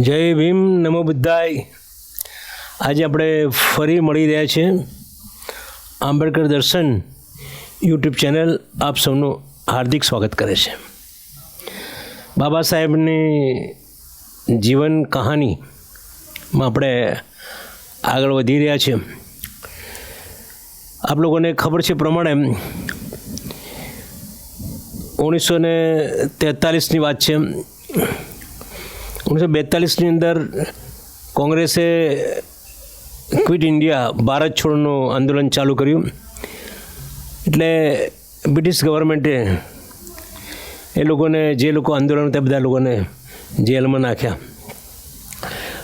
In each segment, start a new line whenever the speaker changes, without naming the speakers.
જય ભીમ, નમો બુદ્ધાય. આજે આપણે ફરી મળી રહ્યા છીએ આંબેડકર દર્શન યુટ્યુબ ચેનલ આપ સૌનું હાર્દિક સ્વાગત કરે છે. બાબા સાહેબની જીવન કહાનીમાં આપણે આગળ વધી રહ્યા છીએ. આપ લોકોને ખબર છે પ્રમાણે ઓગણીસો ને તેતાલીસની વાત છે. ઓગણીસો બેતાલીસની અંદર કોંગ્રેસે ક્વિટ ઇન્ડિયા ભારત છોડનું આંદોલન ચાલુ કર્યું. એટલે બ્રિટિશ ગવર્મેન્ટે એ લોકોને, જે લોકો આંદોલન હતા બધા લોકોને જેલમાં નાખ્યા.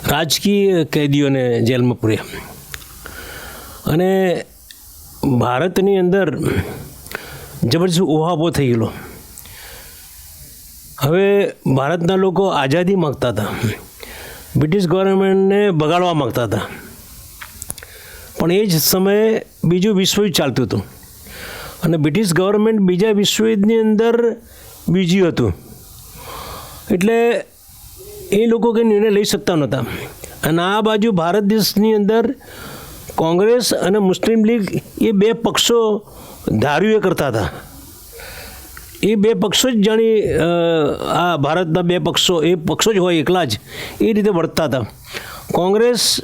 રાજકીય કેદીઓને જેલમાં પૂર્યા. અને ભારતની અંદર જબરજસ્ત ઉહાપો થઈ ગયેલો. હવે ભારતના લોકો આઝાદી માગતા હતા. બ્રિટિશ ગવર્મેન્ટને બગાડવા માગતા હતા. પણ એ જ સમયે બીજું વિશ્વયુદ્ધ ચાલતું હતું. અને બ્રિટિશ ગવર્મેન્ટ બીજા વિશ્વયુદ્ધની અંદર બીજી હતું. એટલે એ લોકો કંઈ નિર્ણય લઈ શકતા નહોતા. અને આ બાજુ ભારત દેશની અંદર કોંગ્રેસ અને મુસ્લિમ લીગ એ બે પક્ષો ધાર્યું એ કરતા હતા. એ બે પક્ષો જ જાણી આ ભારતના બે પક્ષો, એ પક્ષો જ હોય એકલા જ, એ રીતે વર્તતા હતા. કોંગ્રેસ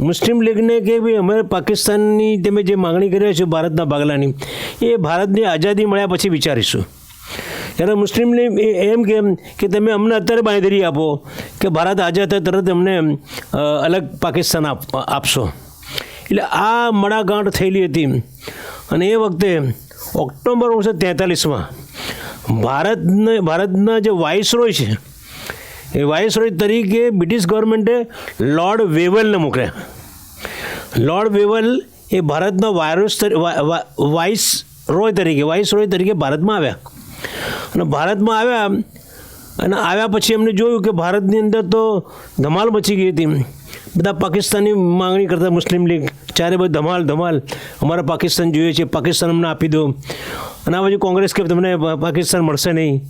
મુસ્લિમ લીગને કે ભાઈ અમે પાકિસ્તાનની તમે જે માગણી કરી છો ભારતના ભાગલાની, એ ભારતની આઝાદી મળ્યા પછી વિચારીશું. ત્યારે મુસ્લિમ લીગ એમ કેમ કે તમે અમને અત્યારે બાંધરી આપો કે ભારત આઝાદ થાય તરત અમને અલગ પાકિસ્તાન આપ, આપશો. એટલે આ મડાગાંઠ થયેલી હતી. અને એ વખતે ઓક્ટોબર ઓગણીસો તેતાલીસમાં ભારતને ભારતના જે વાઇસરોય છે, એ વાઇસરોય તરીકે બ્રિટિશ ગવર્મેન્ટે લોર્ડ વેવલને મોકલ્યા. લોર્ડ વેવલ એ ભારતના વાયરસ વાઇસ રોય તરીકે વાઇસ રોય તરીકે ભારતમાં આવ્યા. અને ભારતમાં આવ્યા, અને આવ્યા પછી એમને જોયું કે ભારતની અંદર તો ધમાલ મચી ગઈ હતી. બધા પાકિસ્તાનની માંગણી કરતા મુસ્લિમ લીગ, ચારે બધું ધમાલ ધમાલ. અમારે પાકિસ્તાન જોઈએ છે, પાકિસ્તાન અમને આપી દો. અને આ બાજુ કોંગ્રેસ કે તમને પાકિસ્તાન મળશે નહીં.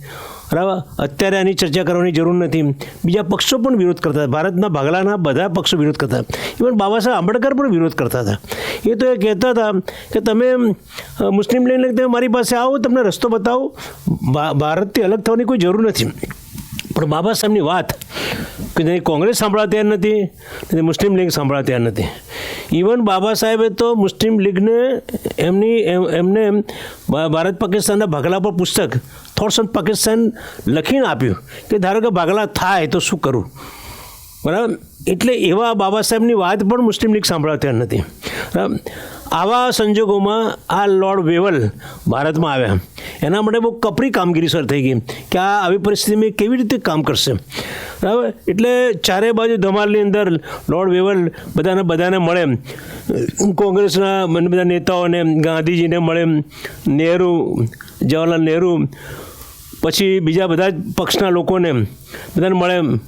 બરાબર? અત્યારે આની ચર્ચા કરવાની જરૂર નથી. બીજા પક્ષો પણ વિરોધ કરતા હતા. ભારતના ભાગલાના બધા પક્ષો વિરોધ કરતા ઇવન બાબા સાહેબ આંબેડકર પણ વિરોધ કરતા હતા. એ તો એ કહેતા હતા કે તમે મુસ્લિમ લઈને તમે મારી પાસે આવો, તમને રસ્તો બતાવો. ભારતથી અલગ થવાની કોઈ જરૂર નથી. પણ બાબા સાહેબની વાત કે નહીં કોંગ્રેસ સાંભળવા તૈયાર નથી મુસ્લિમ લીગ સાંભળવા તૈયાર નથી. ઇવન બાબા સાહેબે તો મુસ્લિમ લીગને એમની એમને એમ ભારત પાકિસ્તાનના ભાગલા પર પુસ્તક થોટ્સ ઓન પાકિસ્તાન લખીને આપ્યું કે ધારો કે ભાગલા થાય તો શું કરું? બરાબર? એટલે એવા બાબા સાહેબની વાત પણ મુસ્લિમ લીગ સાંભળવા તૈયાર નથી. બરાબર? આવા સંજોગોમાં આ લોર્ડ વેવલ ભારતમાં આવ્યા. એના માટે બહુ કપરી કામગીરી સર થઈ ગઈ કે આ આવી પરિસ્થિતિમાં કેવી રીતે કામ કરશે. બરાબર? એટલે ચારે બાજુ ધમાલની અંદર લોર્ડ વેવલ બધાને બધાને મળે. કોંગ્રેસના બધા નેતાઓને, ગાંધીજીને મળે. નહેરુ, જવાહરલાલ નહેરુ, પછી બીજા બધા જ પક્ષના લોકોને બધાને મળે.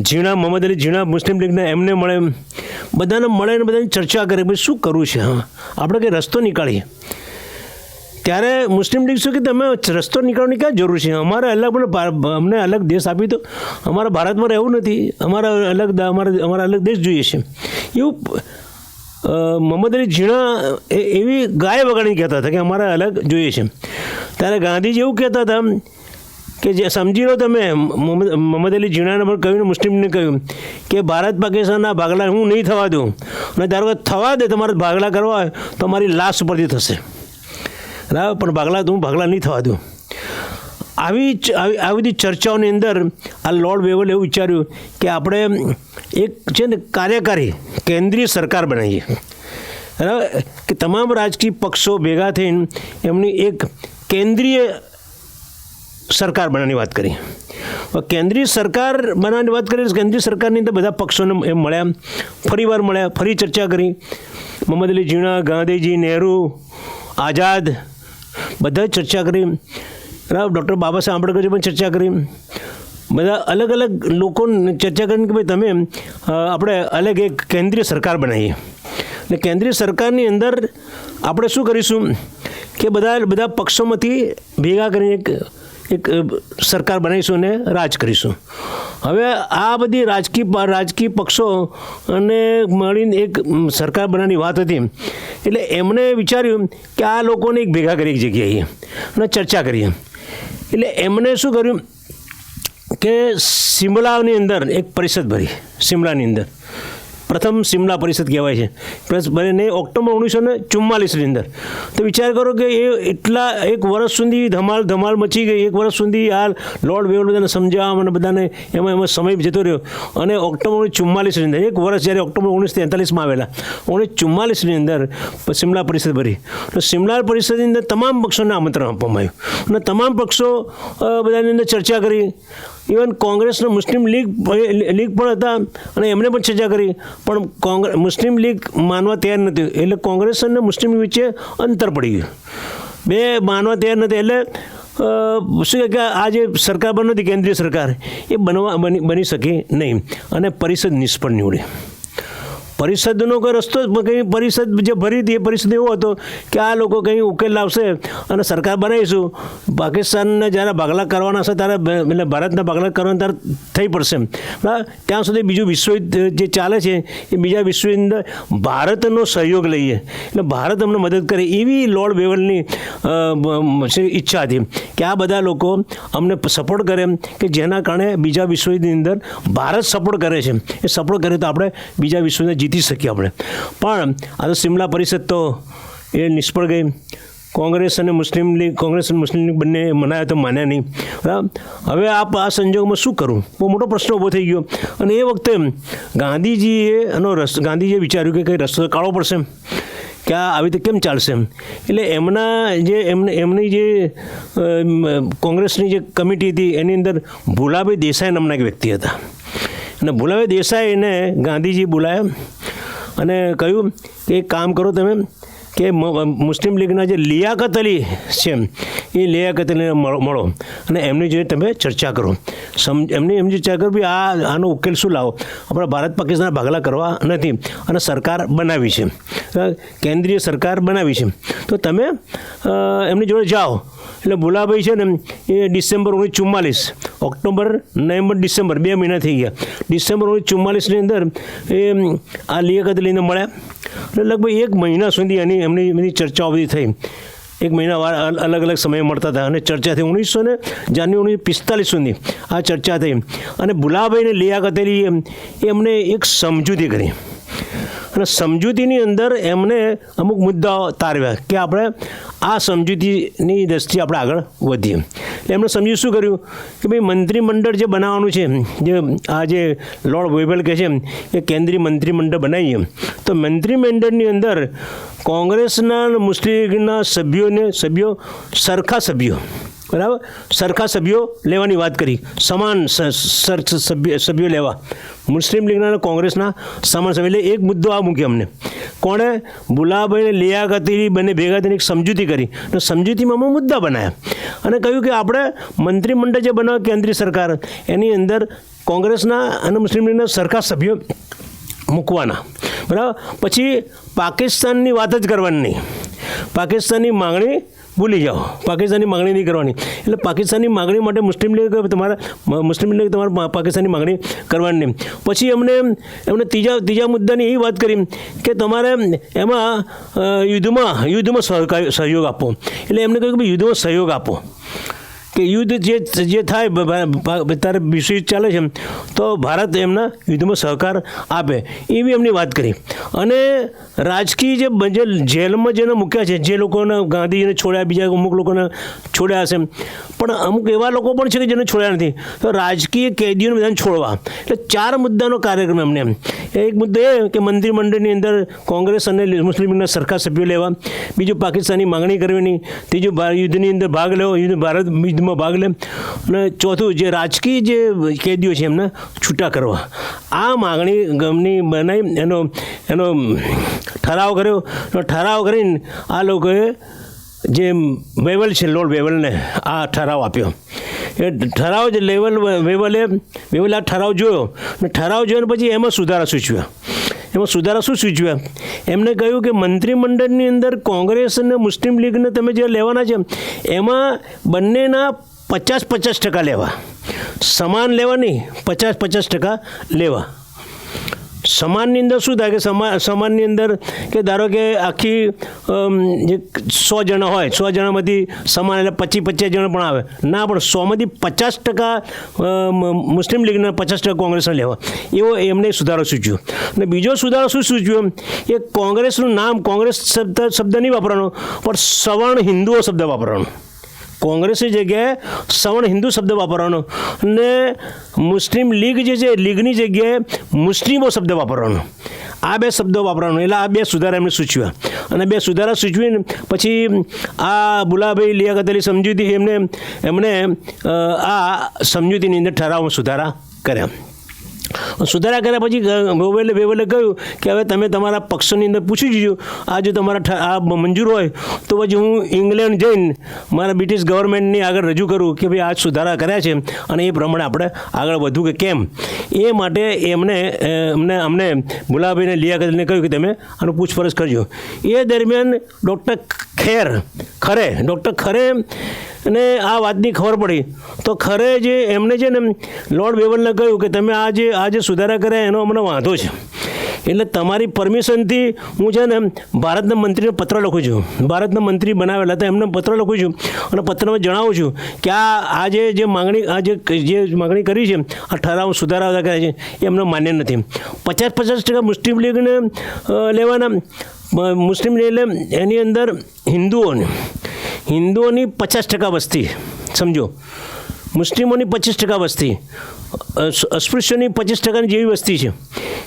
ઝીણા મોહમ્મદ અલી ઝીણા મુસ્લિમ લીગના એમને મળે. બધાને મળે ને બધાની ચર્ચા કરે ભાઈ શું કરવું છે, હા? આપણે કંઈ રસ્તો નીકાળીએ. ત્યારે મુસ્લિમ લીગ શું કે તમે રસ્તો નીકળવાની ક્યાં જરૂર છે? અમારે અલગ ભા- અમને અલગ દેશ આપી તો અમારા ભારતમાં રહેવું નથી. અમારા અલગ અમારે, અમારા અલગ દેશ જોઈએ છે. એવું મોહમ્મદ અલી ઝીણા એવી ગાય વગાડીને કહેતા હતા કે અમારે અલગ જોઈએ છે. ત્યારે ગાંધીજી એવું કહેતા હતા કે જે સમજી લો તમે, મોહમ્મદ અલી જીણાને પણ કહ્યું મુસ્લિમને કહ્યું કે ભારત પાકિસ્તાનના ભાગલા હું નહીં થવા દઉં અને ધારો કે થવા દે તમારે ભાગલા કરવા હોય તો મારી લાશ ઉપરથી થશે. બરાબર? પણ ભાગલા હું ભાગલા નહીં થવા દઉં. આવી આવી બધી ચર્ચાઓની અંદર આ લોર્ડ વેવલે એવું વિચાર્યું કે આપણે એક છે ને કાર્યકારી કેન્દ્રીય સરકાર બનાવીએ. બરાબર? કે તમામ રાજકીય પક્ષો ભેગા થઈને એમની એક કેન્દ્રીય સરકાર બનાવવાની વાત કરી. કેન્દ્રીય સરકાર બનાવવાની વાત કરી કેન્દ્રીય સરકારની અંદર બધા પક્ષોને એમ મળ્યા. ફરી વાર મળ્યા, ફરી ચર્ચા કરી. મોહમ્મદ અલી ઝીણા ગાંધીજી, નહેરુ, આઝાદ બધા ચર્ચા કરી. ડૉક્ટર બાબા સાહેબ આંબેડકરજી પણ ચર્ચા કરી. બધા અલગ અલગ લોકો ચર્ચા કરીને કે ભાઈ તમે આપણે અલગ એક કેન્દ્રીય સરકાર બનાવીએ. એટલે કેન્દ્રીય સરકારની અંદર આપણે શું કરીશું? કે બધા બધા પક્ષોમાંથી ભેગા કરીને એક સરકાર બનાવીશું અને રાજ કરીશું. હવે આ બધી રાજકીય રાજકીય પક્ષો અને મળીને એક સરકાર બનાવવાની વાત હતી એટલે એમણે વિચાર્યું કે આ લોકોને એક ભેગા કરી એક જગ્યાએ અને ચર્ચા કરીએ. એટલે એમણે શું કર્યું કે, શિમલાની અંદર એક પરિષદ ભરી, શિમલાની અંદર. પ્રથમ સિમલા પરિષદ કહેવાય છે. પ્લસ બને ઓક્ટોબર ઓગણીસો ને ચુમ્માલીસની અંદર. તો વિચાર કરો કે એ એટલા એક વર્ષ સુધી ધમાલ ધમાલ મચી ગઈ. એક વર્ષ સુધી આ લોર્ડ વેવલ બધાને સમજાવવા અને બધાને એમાં એમાં સમય જતો રહ્યો. અને ઓક્ટોબર ઓગણીસ ચુમ્માલીસની અંદર, એક વર્ષ જ્યારે ઓક્ટોબર ઓગણીસો તેતાલીસમાં આવેલા, ઓગણીસ ચુમ્માલીસની અંદર સિમલા પરિષદ ભરી. તો સિમલા પરિષદની અંદર તમામ પક્ષોને આમંત્રણ આપવામાં આવ્યું. અને તમામ પક્ષો બધાની અંદર ચર્ચા કરી. ઇવન કોંગ્રેસનો મુસ્લિમ લીગ લીગ પણ હતા અને એમણે પણ ચર્ચા કરી. પણ કોંગ્રેસ મુસ્લિમ લીગ માનવા તૈયાર નથી. એટલે કોંગ્રેસ અને મુસ્લિમ વચ્ચે અંતર પડી ગયું. બે માનવા તૈયાર નથી. એટલે શું કે આ જે સરકાર બની હતી કેન્દ્રીય સરકાર એ બનવા, બની બની શકી નહીં. અને પરિષદ નિષ્ફળ નીવડી. પરિષદનો કોઈ રસ્તો કંઈ પરિષદ જે ભરી હતી એ પરિષદ એવો હતો કે આ લોકો કંઈ ઉકેલ લાવશે અને સરકાર બનાવીશું. પાકિસ્તાનને જ્યારે ભાગલા કરવાના હશે ત્યારે એટલે ભારતના ભાગલા કરવાના ત્યારે થઈ પડશે. ત્યાં સુધી બીજું વિશ્વયુદ્ધ જે ચાલે છે એ બીજા વિશ્વની અંદર ભારતનો સહયોગ લઈએ. એટલે ભારત અમને મદદ કરે એવી લોર્ડ વેવલની છે ઈચ્છા હતી કે આ બધા લોકો અમને સપોર્ટ કરે કે જેના કારણે બીજા વિશ્વયુદ્ધની અંદર ભારત સપોર્ટ કરે છે. એ સપોર્ટ કરે તો આપણે બીજા વિશ્વને જીતી શકીએ આપણે. પણ આ તો સિમલા પરિષદ તો એ નિષ્ફળ ગઈ. કોંગ્રેસ અને મુસ્લિમ લીગ, કોંગ્રેસ અને મુસ્લિમ લીગ બંને મનાયા તો માન્યા નહીં. બરાબર? હવે આ આ સંજોગમાં શું કરવું બહુ મોટો પ્રશ્ન ઊભો થઈ ગયો. અને એ વખતે ગાંધીજીએ એનો રસ, ગાંધીજીએ વિચાર્યું કે કંઈ રસ્તો કાળો પડશે. કે આ આવી રીતે કેમ ચાલશે એમ? એટલે એમના જે, એમને, એમની જે કોંગ્રેસની જે કમિટી હતી, એની અંદર ભુલાભાઈ દેસાઈ નામના એક વ્યક્તિ હતા. અને ભુલાભાઈ દેસાઈને ગાંધીજી બોલાયા. અને કહ્યું કે એક કામ કરો તમે કે મુસ્લિમ લીગના જે લિયાકત અલી છે, એ લિયાકત અલીને મળો મળો. અને એમની જોડે તમે ચર્ચા કરો. સમ, એમની એમની ચર્ચા કરો આ, આનો ઉકેલ શું લાવો? આપણા ભારત પાકિસ્તાન ભાગલા કરવા નથી અને સરકાર બનાવી છે. કેન્દ્રીય સરકાર બનાવી છે. તો તમે એમની જોડે જાઓ. એટલે ભુલાભાઈ છે ને, એ ડિસેમ્બર ઓગણીસ ચુમ્માલીસ, ઓક્ટોબર, નવેમ્બર, ડિસેમ્બર, બે મહિના થઈ ગયા. ડિસેમ્બર ઓગણીસ ચુમ્માલીસની અંદર એ આ લિયાકત લઈને મળ્યા. એટલે લગભગ એક મહિના સુધી એની, એમની એમની ચર્ચાઓ બધી થઈ. એક મહિના વાર અલગ અલગ સમય મળતા હતા અને ચર્ચા થઈ. ઓગણીસો ને જાન્યુઆરી, ઓગણીસો પિસ્તાલીસ સુધી આ ચર્ચા થઈ. અને ભુલાભાઈને લિયાકત અલી એમ, એમને એક સમજૂતી કરી. અને સમજૂતીની અંદર એમને અમુક મુદ્દાઓ તારવ્યા કે આપણે આ સમજૂતીની દ્રષ્ટિએ આપણે આગળ વધીએ. એમણે સમજ્યું શું કર્યું? કે ભાઈ મંત્રીમંડળ જે બનાવવાનું છે, જે આ જે લોર્ડ વેબલ કહે છે એ કેન્દ્રીય મંત્રીમંડળ બનાવીએ. તો મંત્રીમંડળની અંદર કોંગ્રેસના અને મુસ્લિમ લીગના સભ્યોને સભ્યો, સરખા સભ્યો, બરાબર? સરખા સભ્યો લેવાની વાત કરી, સમાન સભ્ય, સભ્યો લેવા. મુસ્લિમ લીગના અને કોંગ્રેસના સમાન સભ્ય. એટલે એક મુદ્દો આ મૂક્યો અમને. કોણે બુલાભાઈને લિયાકતી બંને ભેગા થઈને એક સમજૂતી કરી તો સમજૂતીમાં અમે મુદ્દા બનાવ્યા અને કહ્યું કે આપણે મંત્રીમંડળ જે બનાવ્યું કેન્દ્રીય સરકાર, એની અંદર કોંગ્રેસના અને મુસ્લિમ લીગના સરખા સભ્યો મૂકવાના. બરાબર? પછી પાકિસ્તાનની વાત જ કરવાની. નહીં પાકિસ્તાનની માંગણી ભૂલી જાઓ. પાકિસ્તાનની માંગણી નહીં કરવાની. એટલે પાકિસ્તાનની માંગણી માટે મુસ્લિમ લીગ તમારા, મુસ્લિમ લીગ તમારે પાકિસ્તાનની માંગણી કરવાની. નહીં પછી એમને એમને ત્રીજા ત્રીજા મુદ્દાની એ વાત કરી કે તમારે એમાં યુદ્ધમાં યુદ્ધમાં સહકાર, સહયોગ આપો. એટલે એમને કહ્યું કે યુદ્ધમાં સહયોગ આપો. કે યુદ્ધ જે જે થાય ત્યારે વિશ્વ યુદ્ધ ચાલે છે, તો ભારત એમના યુદ્ધમાં સહકાર આપે, એવી એમની વાત કરી. અને રાજકીય જે જેલમાં જેને મૂક્યા છે, જે લોકોને ગાંધીજીને છોડ્યા, બીજા અમુક લોકોને છોડ્યા હશે પણ અમુક એવા લોકો પણ છે કે જેને છોડ્યા નથી. તો રાજકીય કેદીઓને બધાને છોડવા. એટલે ચાર મુદ્દાનો કાર્યક્રમ એમને એમ. એક મુદ્દો એ કે મંત્રીમંડળની અંદર કોંગ્રેસ અને મુસ્લિમ લીગના સરખા સભ્યો લેવા. બીજું પાકિસ્તાનની માંગણી કરવાની. ત્રીજું ભા- યુદ્ધની અંદર ભાગ લેવો. યુદ્ધ ભારત યુદ્ધમાં ભાગ લે. અને ચોથું જે રાજકીય જે કેદીઓ છે એમને છૂટા કરવા. આ માગણી ગમની બનાવી એનો એનો ઠરાવ કર્યો. ઠરાવ કરીને આ લોકોએ જે વેવલ છે, લોર્ડ વેવલને આ ઠરાવ આપ્યો. એ ઠરાવ જે લેવલ, વેવલે વેવલે આ ઠરાવ જોયો. અને ઠરાવ જોઈને પછી એમાં સુધારા સૂચવ્યા. એમાં સુધારા શું સૂચવ્યા એમને કહ્યું કે મંત્રીમંડળની અંદર કોંગ્રેસ અને મુસ્લિમ લીગને તમે જે લેવાના છે, એમાં બંનેના પચાસ પચાસ ટકા લેવા. સમાન લેવા નહીં પચાસ પચાસ ટકા લેવા. સમાનની અંદર શું થાય કે સમા સમાનની અંદર કે ધારો કે આખી સો જણા હોય, સો જણામાંથી સમાન એટલે પચીસ પચાસ જણા પણ આવે. ના, પણ સોમાંથી પચાસ ટકા મુસ્લિમ લીગના પચાસ ટકા કોંગ્રેસને લેવા. એવો એમને સુધારો સૂચ્યો અને બીજો સુધારો શું સૂચ્યો એ કોંગ્રેસનું નામ કોંગ્રેસ શબ્દ શબ્દ નહીં વાપરવાનો, પણ સવર્ણ હિન્દુઓ શબ્દ વાપરવાનો. કોંગ્રેસની જગ્યાએ સવર્ણ હિન્દુ શબ્દ વાપરવાનો અને મુસ્લિમ લીગ જે છે, લીગની જગ્યાએ મુસ્લિમો શબ્દ વાપરવાનો. આ બે શબ્દો વાપરવાનો. એટલે આ બે સુધારા એમને સૂચવ્યા. અને બે સુધારા સૂચવીને પછી આ બુલાભાઈ લિયાકત અલી સમજૂતી એમને એમણે આ સમજૂતીની અંદર ઠરાવમાં સુધારા કર્યા. સુધારા કર્યા પછી ગોવેલે વેવલે કહ્યું કે હવે તમે તમારા પક્ષની અંદર પૂછી જજો. આ જો તમારા આ મંજૂર હોય તો પછી હું ઇંગ્લેન્ડ જઈને મારા બ્રિટિશ ગવર્મેન્ટની આગળ રજૂ કરું કે ભાઈ આ સુધારા કર્યા છે અને એ પ્રમાણે આપણે આગળ વધવું કે કેમ. એ માટે એમને એમને, અમને ગુલાબભાઈને લિયાકતને કહ્યું કે તમે આનું પૂછપરછ કરજો. એ દરમિયાન ડૉક્ટર ખેર ખરે ડૉક્ટર ખરે અને આ વાતની ખબર પડી. તો ખરે જે એમને છે ને લોર્ડ વેવલને કહ્યું કે તમે આ જે આ જે સુધારા કર્યા એનો અમને વાંધો છે. એટલે તમારી પરમિશનથી હું છે ને ભારતના મંત્રીને પત્ર લખું છું. ભારતના મંત્રી બનાવેલા હતા, એમને પત્ર લખું છું અને પત્રમાં જણાવું છું કે આ આ જે જે માંગણી આ જે જે માંગણી કરી છે, આ ઠરાવ સુધારા કર્યા છે, એ એમને માન્ય નથી. પચાસ પચાસ ટકા મુસ્લિમ લીગને લેવાના મુસ્લિમ લીગ એટલે એની અંદર હિન્દુઓને હિન્દુઓની પચાસ ટકા વસ્તી, સમજો. મુસ્લિમોની પચીસ ટકા વસ્તી અસ- અસ્પૃશ્યોની પચીસ ટકાની જેવી વસ્તી છે.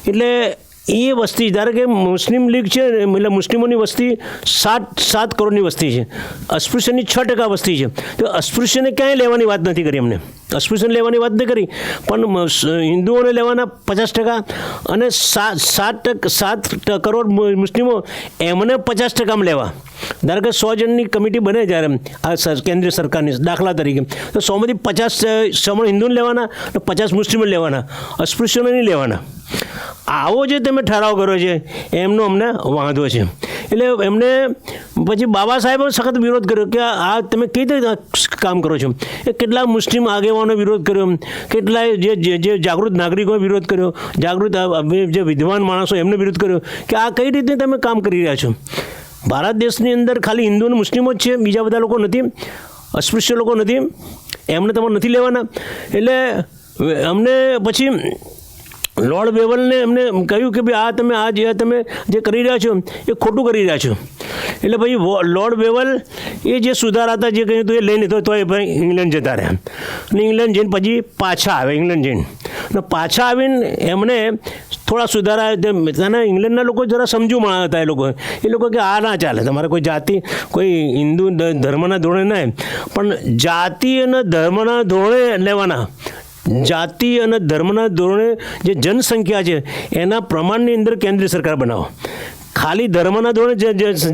એટલે એ વસ્તી, ધારો કે મુસ્લિમ લીગ છે, એટલે મુસ્લિમોની વસ્તી સાત સાત કરોડની વસ્તી છે. અસ્પૃશ્યની છ ટકા વસ્તી છે. તો અસ્પૃશ્યને ક્યાંય લેવાની વાત નથી કરી એમને અસ્પૃશ્યને લેવાની વાત નથી કરી, પણ હિન્દુઓને લેવાના પચાસ ટકા અને સાત સાત ટકા, સાત કરોડ મુસ્લિમો એમને પચાસ ટકામાં લેવા. ધારો કે સો જણની કમિટી બને જ્યારે આ કેન્દ્રીય સરકારની દાખલા તરીકે, તો સોમાંથી પચાસ સમણ હિન્દુને લેવાના અને પચાસ મુસ્લિમો લેવાના. અસ્પૃશ્યોને નહીં લેવાના. આવો જે તમે ઠરાવ કર્યો છે, એમનો અમને વાંધો છે. એટલે એમને પછી બાબા સાહેબે સખત વિરોધ કર્યો કે આ તમે કઈ રીતે કામ કરો છો? એ કેટલા મુસ્લિમ આગેવાનો વિરોધ કર્યો કેટલાય જે જે જાગૃત નાગરિકોએ વિરોધ કર્યો. જાગૃત જે વિદ્વાન માણસો એમને વિરોધ કર્યો કે આ કઈ રીતે તમે કામ કરી રહ્યા છો? ભારત દેશની અંદર ખાલી હિન્દુ અને મુસ્લિમો જ છે, બીજા બધા લોકો નથી, અસ્પૃશ્ય લોકો નથી, એમને તમારે નથી લેવાના. એટલે અમને પછી લોર્ડ બેવલને એમને કહ્યું કે ભાઈ આ તમે આ જે તમે જે કરી રહ્યા છો, એ ખોટું કરી રહ્યા છો. એટલે ભાઈ લોર્ડ બેવલ એ જે સુધારા હતા જે કહ્યું હતું, એ લઈને તો એ ભાઈ ઇંગ્લેન્ડ જતા રહ્યા. અને ઇંગ્લેન્ડ જઈને પછી પાછા આવે ઇંગ્લેન્ડ જઈને. પાછા આવીને એમને થોડા સુધારા ત્યાંના ઇંગ્લેન્ડના લોકો જરા સમજુ માણસ હતા એ લોકો. એ લોકો કે આ ના ચાલે, તમારે કોઈ જાતિ, કોઈ હિન્દુ ધર્મના ધોરણે નહીં. પણ જાતિ અને ધર્મના ધોરણે લેવાના. જાતિ અને ધર્મના ધોરણે જે જનસંખ્યા છે, એના પ્રમાણની અંદર કેન્દ્રીય સરકાર બનાવો. ખાલી ધર્મના ધોરણે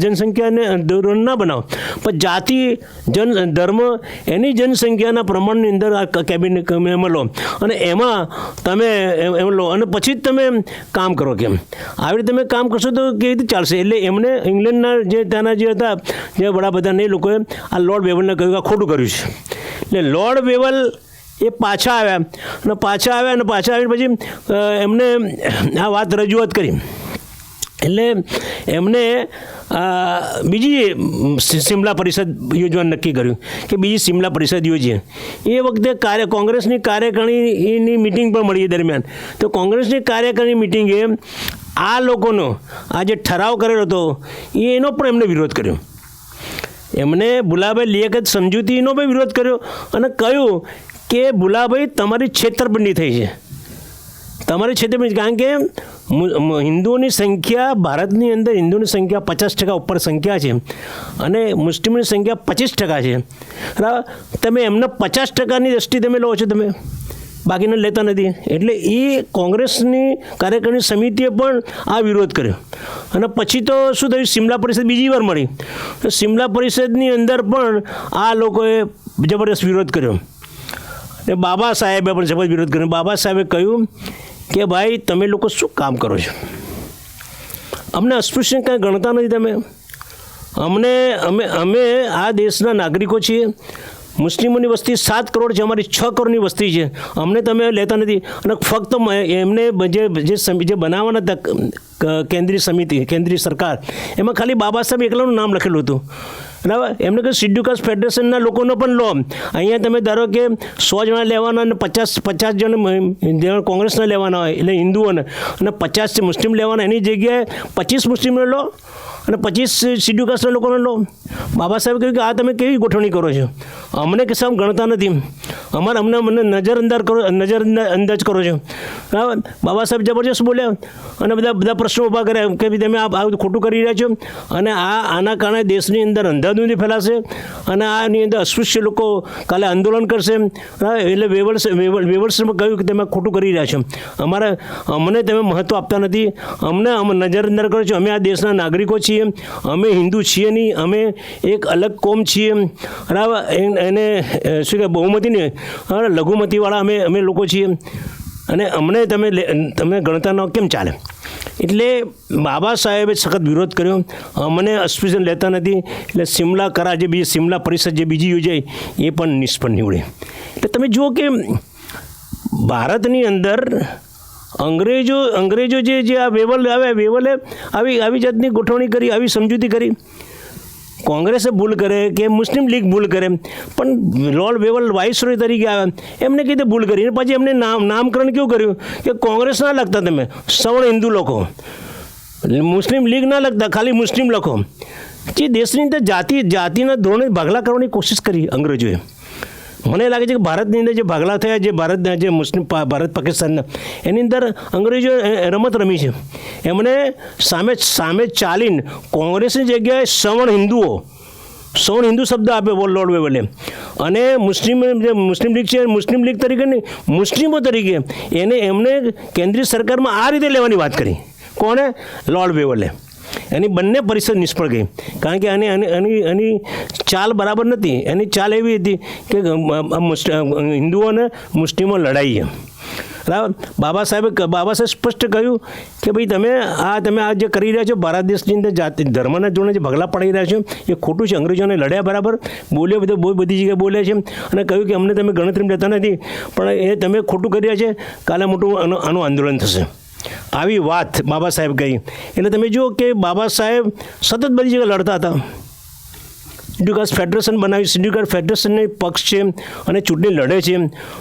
જનસંખ્યાને ધોરણ ના બનાવો. પણ જાતિ, જન, ધર્મ, એની જનસંખ્યાના પ્રમાણની અંદર આ કેબિનેટ એમાં લો. અને એમાં તમે એમ લો. અને પછી જ તમે કામ કરો કેમ? આવી રીતે તમે કામ કરશો તો કેવી રીતે ચાલશે? એટલે એમને ઇંગ્લેન્ડના જે ત્યાંના જે હતા, જે વડાપ્રધાન એ લોકોએ આ લોર્ડ વેવલને કહ્યું આ ખોટું કર્યું છે. એટલે લોર્ડ વેવલ એ પાછા આવ્યા. અને પાછા આવ્યા અને પાછા આવીને પછી એમને આ વાત રજૂઆત કરી. એટલે એમને બીજી સિમલા પરિષદ યોજવાનું નક્કી કર્યું કે બીજી સિમલા પરિષદ યોજીએ. એ વખતે કાર્ય, કોંગ્રેસની કાર્યકારીની મિટિંગ પણ મળી દરમિયાન. તો કોંગ્રેસની કાર્યકારીની મિટિંગે આ લોકોનો આ જે ઠરાવ કરેલો હતો, એનો પણ એમને વિરોધ કર્યો. એમને બુલાભાઈ લિયાકત સમજૂતીનો પણ વિરોધ કર્યો અને કહ્યું કે બુલાભાઈ તમારી છેતરપિંડી થઈ છે. તમારી છેતરપિંડી કારણ કે હિન્દુઓની સંખ્યા, ભારતની અંદર હિન્દુની સંખ્યા પચાસ ટકા ઉપર સંખ્યા છે અને મુસ્લિમની સંખ્યા પચીસ ટકા છે. તમે એમને પચાસ ટકાની દ્રષ્ટિ તમે લો છો તમે. બાકીને લેતા નથી. એટલે એ કોંગ્રેસની કાર્યકારી સમિતિએ પણ આ વિરોધ કર્યો. અને પછી તો શું થયું? સિમલા પરિષદ બીજી વાર મળી. તો સિમલા પરિષદની અંદર પણ આ લોકોએ જબરદસ્ત વિરોધ કર્યો. ને બાબા સાહેબે પણ જબરદસ્ત વિરોધ કર્યો. બાબા સાહેબે કહ્યું કે ભાઈ, તમે લોકો શું કામ કરો છો? અમને અસ્પૃશ્ય કાંઈ ગણતા નથી તમે. અમને, અમે અમે આ દેશના નાગરિકો છીએ. મુસ્લિમોની વસ્તી સાત કરોડ છે, અમારી છ કરોડની વસ્તી છે. અમને તમે લેતા નથી. અને ફક્ત એમને જે જે જે બનાવવાના હતા કેન્દ્રીય સમિતિ, કેન્દ્રીય સરકાર, એમાં ખાલી બાબા સાહેબ એકલાનું નામ લખેલું હતું. બરાબર? એમને કહ્યું સિડ્યુકાસ ફેડરેશનના લોકોનો પણ લો. અહીંયા તમે ધારો કે સો જણા લેવાના અને પચાસ પચાસ જણ કોંગ્રેસના લેવાના હોય, એટલે હિન્દુઓને. અને પચાસ મુસ્લિમ લેવાના, એની જગ્યાએ પચીસ મુસ્લિમને લો અને પચીસ શિડ્યુલ કાસ્ટના લોકોને લો. બાબા સાહેબ કહ્યું કે આ તમે કેવી ગોઠવણી કરો છો? અમને કે સાહેબ ગણતા નથી અમારે અમને મને નજરઅંદાજ કરો, નજર અંદાજ કરો છો. બરાબર? બાબા સાહેબ જબરજસ્ત બોલ્યા. અને બધા બધા પ્રશ્નો ઊભા કર્યા કે તમે આ આ ખોટું કરી રહ્યા છો. અને આ, આના કારણે દેશની અંદર અંધાધૂંધી ફેલાશે. અને આની અંદર અસ્પૃશ્ય લોકો કાલે આંદોલન કરશે. એટલે વેવલ વેવલ્સમાં કહ્યું કે તમે ખોટું કરી રહ્યા છો. અમારે, અમને તમે મહત્ત્વ આપતા નથી. અમને, અમે નજરઅંદાજ કરો છો. અમે આ દેશના નાગરિકો છીએ. અમે હિન્દુ છીએ નહીં. અમે એક અલગ કોમ છીએ. બરાબર? એને શું કે બહુમતીને અ, લઘુમતીવાળા અમે અમે લોકો છીએ. અને અમને તમે તમે ગણતા ન કેમ ચાલે? એટલે બાબા સાહેબે સખત વિરોધ કર્યો. અમને અસ્પિશન લેતા નથી. એટલે સિમલા કરા જે બીજી સિમલા પરિષદ જે બીજી યોજાઈ એ પણ નિષ્ફળ નીવડી. એટલે તમે જુઓ કે ભારતની અંદર અંગ્રેજો અંગ્રેજો જે જે આ વેવલ આવ્યા વેવલે આવી આવી જાતની ગોઠવણી કરી આવી સમજૂતી કરી. કોંગ્રેસે ભૂલ કરે કે મુસ્લિમ લીગ ભૂલ કરે, પણ લોર્ડ વેવલ વાઇસરોય તરીકે આવે, એમને કીધે ભૂલ કરી? અને પછી એમને નામ, નામકરણ કેવું કર્યું? કે કોંગ્રેસ ના લખતા તમે, સવર્ણ હિન્દુ લોકો. મુસ્લિમ લીગ ના લખતા, ખાલી મુસ્લિમ લખો. જે દેશની અંદર જાતિ, જાતિના ધોરણે ભાગલા કરવાની કોશિશ કરી અંગ્રેજોએ. મને લાગે છે કે ભારતની અંદર જે ભાગલા થયા, જે ભારતના જે મુસ્લિમ ભારત પાકિસ્તાનના, એની અંદર અંગ્રેજો રમત રમી છે. એમણે સામે સામે ચાલીને કોંગ્રેસની જગ્યાએ સવર્ણ હિન્દુઓ સૌણ હિન્દુ શબ્દ આપ્યો લોર્ડ વેવલે અને મુસ્લિમ, જે મુસ્લિમ લીગ છે, મુસ્લિમ લીગ તરીકે નહીં, મુસ્લિમો તરીકે એને એમને કેન્દ્રીય સરકારમાં આ રીતે લેવાની વાત કરી. કોણે લોર્ડ વેવલે એની બંને પરિષદ નિષ્ફળ ગઈ. કારણ કે આની આની આની ચાલ બરાબર નથી. એની ચાલ એવી હતી કે હિન્દુઓ અને મુસ્લિમો લડાઈ એમ. બરાબર? બાબા સાહેબે બાબા સાહેબ સ્પષ્ટ કહ્યું કે ભાઈ તમે આ તમે આ જે કરી રહ્યા છો, ભારત દેશની અંદર જાતિ ધર્મના જોડે જે ભગલા પડી રહ્યા છો, એ ખોટું છે. અંગ્રેજોને લડ્યા બરાબર. બોલ્યો બધો બહુ બધી જગ્યાએ બોલ્યા છે અને કહ્યું કે અમને તમે ગણતરીમાં લેતા નથી. પણ એ તમે ખોટું કરી રહ્યા છે. કાલે મોટું આનું આંદોલન થશે. આવી વાત બાબા સાહેબ કહી. એટલે તમે જુઓ કે બાબા સાહેબ સતત બધી જગ્યાએ લડતા હતા. સિન્ડિકેટ ફેડરેશન બનાવી સિન્ડિકેટ ફેડરેશનની પક્ષ છે અને ચૂંટણી લડે છે.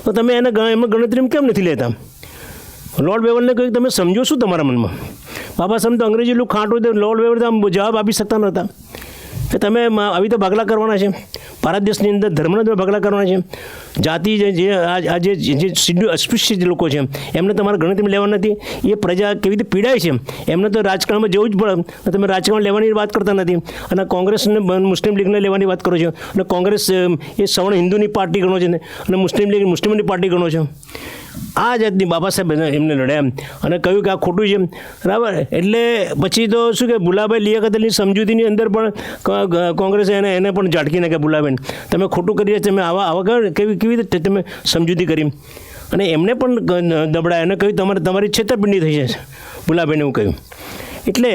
તો તમે એને એમાં ગણતરીમાં કેમ નથી લેતા? લોર્ડ વેવલને કહ્યું, તમે સમજો શું તમારા મનમાં? બાબા સાહેબ તો અંગ્રેજી લોકો ખાંટો લોર્ડ વેવલ તો આમ જવાબ આપી શકતા નહોતા. કે તમે આવી તો ભાગલા કરવાના છે. ભારત દેશની અંદર ધર્મના તમે ભાગલા કરવાના છે. જાતિ જે આ જે જે લોકો છે, એમને તમારે ગણતરીમાં લેવા નથી. એ પ્રજા કેવી રીતે પીડાય છે? એમને તો રાજકારણમાં જવું જ પડે. તમે રાજકારણ લેવાની વાત કરતા નથી. અને કોંગ્રેસને મુસ્લિમ લીગને લેવાની વાત કરો છો. અને કોંગ્રેસ એ સવર્ણ હિન્દુની પાર્ટી ગણો છે અને મુસ્લિમ લીગ મુસ્લિમોની પાર્ટી ગણો છો. આ જાતની બાબા સાહેબ એમને લડ્યા અને કહ્યું કે આ ખોટું છે બરાબર? એટલે પછી તો શું કે ભુલાભાઈ લિયાકતની સમજૂતીની અંદર પણ કોંગ્રેસે એને એને પણ ઝાટકી નાખ્યા ભુલાબેન. તમે ખોટું કરી તમે આવા આવા કેવા- કેવી રીતે તમે સમજૂતી કરી? અને એમને પણ દબડાય અને કહ્યું તમારે, તમારી છેતરપિંડી થઈ જશે. ભુલાભાઈને એવું કહ્યું. એટલે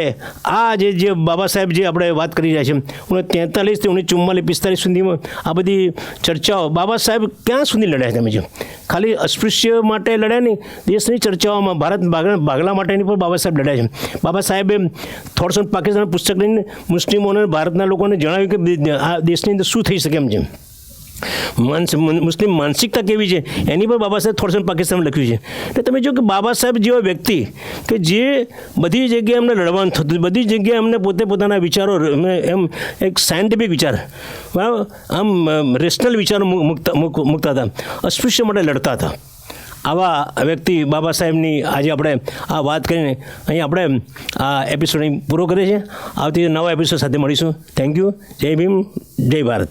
આ જે જે બાબા સાહેબ જે આપણે વાત કરી રહ્યા છે, ઓગણીસો તેતાલીસથી ઓગણીસો ચુમ્માલીસ, પિસ્તાલીસ સુધીમાં આ બધી ચર્ચાઓ બાબા સાહેબ ક્યાં સુધી લડ્યા તમે જો? ખાલી અસ્પૃશ્ય માટે લડ્યા નહીં, દેશની ચર્ચાઓમાં, ભારત ભાગલા માટેની પણ બાબા સાહેબ લડ્યા છે. બાબા સાહેબે થોડસો પાકિસ્તાન પુસ્તક લઈને મુસ્લિમોને, ભારતના લોકોને જણાવ્યું કે આ દેશની અંદર શું થઈ શકે એમ છે મુસ્લિમ માનસિકતા કેવી છે? એની પર બાબા સાહેબ થોડસન પાકિસ્તાન લખ્યું છે. એટલે તમે જો કે બાબા સાહેબ જેવા વ્યક્તિ કે જે બધી જગ્યાએ એમને લડવાનું થતું બધી જગ્યાએ એમને પોતે પોતાના વિચારો એમ એક સાયન્ટિફિક વિચાર આમ રેશનલ વિચારો મૂકતા મુકતા મુક- મૂકતા હતા, અસ્પૃશ્ય માટે લડતા હતા. આવા વ્યક્તિ બાબા સાહેબની આજે આપણે આ વાત કરીને અહીં આપણે આ એપિસોડ પૂરો કરીએ છીએ. આવતી નવા એપિસોડ સાથે મળીશું. થેન્ક યુ જય ભીમ, જય ભારત.